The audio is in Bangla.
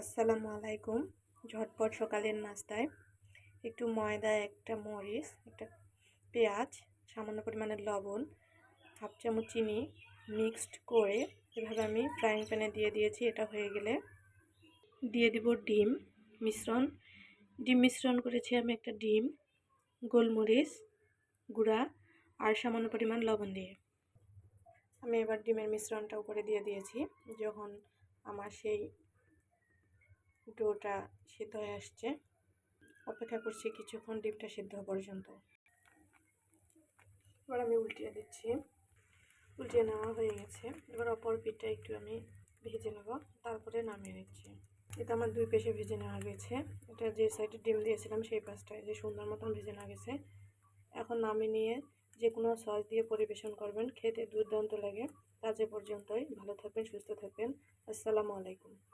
আসসালামু আলাইকুম। ঝটপট সকালের নাস্তায় একটু ময়দা, একটা মরিচ, একটা পেঁয়াজ, সামান্য পরিমাণের লবণ, হাফ চামচ চিনি মিক্সড করে এভাবে আমি ফ্রাইং প্যানে দিয়ে দিয়েছি। এটা হয়ে গেলে দিয়ে দিব ডিম মিশ্রণ। ডিম মিশ্রণ করেছি আমি একটা ডিম, গোলমরিচ গুঁড়া আর সামান্য পরিমাণ লবণ দিয়ে। আমি এবার ডিমের মিশ্রণটা উপরে দিয়ে দিয়েছি। যখন আমার সেই ডোটা সিদ্ধ হয়ে আসছে। অপেক্ষা করছি কিছুক্ষণ ডিমটা সিদ্ধ পর্যন্ত। এবার আমি উল্টিয়ে দিচ্ছি। উল্টিয়ে নেওয়া হয়ে গেছে। এবার অপর পিঠটা একটু আমি ভেজে নেব। তারপরে নামিয়ে নিচ্ছি। এটা আমার দুই পেশে ভেজে নেওয়া গেছে। এটা যে সাইডে ডিম দিয়েছিলাম, সেই পাশটায়, যে সুন্দর মতন ভেজে নেওয়া গেছে। এখন নামিয়ে নিয়ে যে কোনো সস দিয়ে পরিবেশন করবেন। খেতে দুর্দান্ত লাগে। কাজে পর্যন্তই। ভালো থাকবেন, সুস্থ থাকবেন। আসসালামু আলাইকুম।